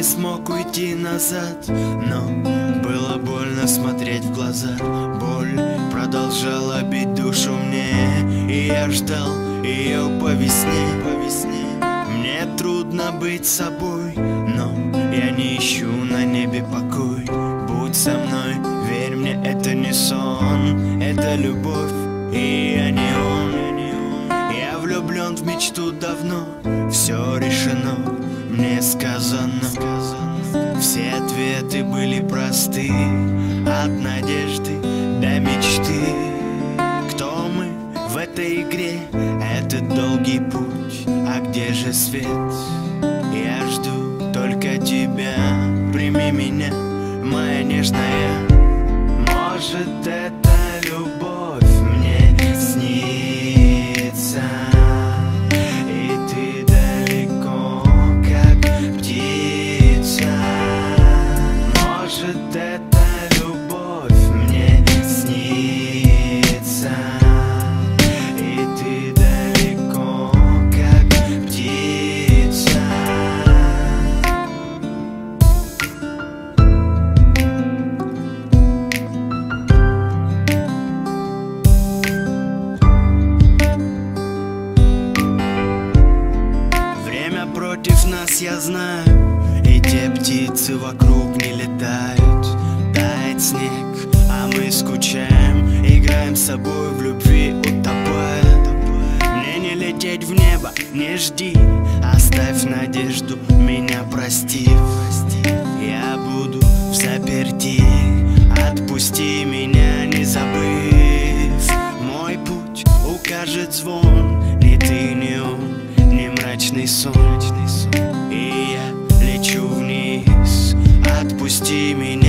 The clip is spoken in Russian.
не смог уйти назад Но было больно смотреть в глаза. Боль продолжала бить душу мне И я ждал ее по весне, по весне. Мне трудно быть собой Но я не ищу на небе покой. Будь со мной, верь мне, это не сон Это любовь, и я не он. Я влюблен в мечту давно Все решено, мне сказано Все ответы были просты. От надежды до мечты. Кто мы в этой игре? Это долгий путь, а где же свет? Я жду только тебя, прими меня, моя нежная. Может это любовь Может это любовь мне снится И ты далеко, как птица. Время против нас, я знаю И те птицы вокруг не летают Тает снег, а мы скучаем Играем с собой в любви, утопая Мне не лететь в небо, не жди Оставь надежду, меня простив Я буду в заперти Отпусти меня, не забыв. Мой путь укажет звон Ни ты, ни он, ни мрачный сон. И я лечу вниз Отпусти меня,